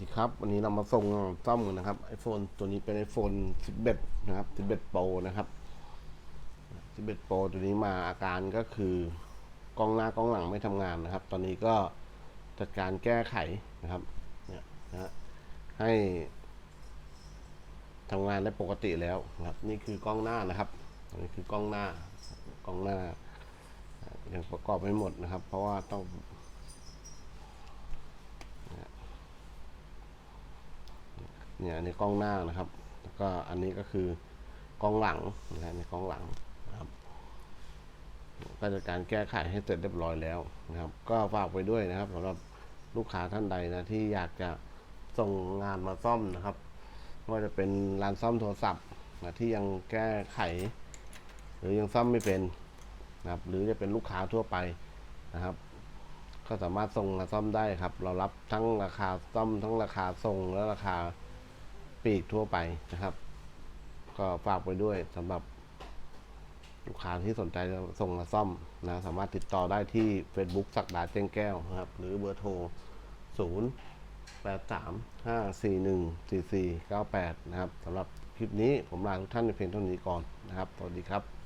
ดีครับวันนี้เรามาส่งซ่อมกันนะครับ iPhone ตัวนี้เป็น iPhone 11 นะครับ 11 Pro นะครับ 11 Pro ตัวนี้มาอาการก็คือกล้องหน้ากล้องหลังไม่ทำงานนะครับ ตอนนี้ก็จัดการแก้ไขนะครับเนี่ยนะฮะให้ทำงานได้ปกติแล้วนะครับ นี่คือกล้องหน้านะครับนนี้คือกล้องหน้ากล้องหน้ายังประกอบไม่หมดนะครับ เพราะว่าต้อง เนี่ยอันกล้องหน้านะครับ แล้วก็อันนี้ก็คือกล้องหลังนะฮะในกล้องหลังนะครับก็จะการแก้ไขให้เสร็จเรียบร้อยแล้วนะครับ ก็ฝากไปด้วยนะครับสำหรับลูกค้าท่านใดนะที่อยากจะส่งงานมาซ่อมนะครับไม่ว่าจะเป็นร้านซ่อมโทรศัพท์นะที่ยังแก้ไข หรือยังซ่อมไม่เป็นนะครับ หรือจะเป็นลูกค้าทั่วไปนะครับ ก็สามารถส่งมาซ่อมได้ครับ เรารับทั้งราคาซ่อมทั้งราคาส่งและราคา ปลีกทั่วไปนะครับ ก็ฝากไปด้วยสำหรับลูกค้าที่สนใจจะส่งมาซ่อมนะ สามารถติดต่อได้ที่ Facebook สักดาเจ้งแก้วนะครับ หรือเบอร์โทร 0 8 3 5 4 1 4 4 9 8 นะครับสำหรับคลิปนี้ผมลาทุกท่านในเพียงเท่านี้ก่อนนะครับ สวัสดีครับ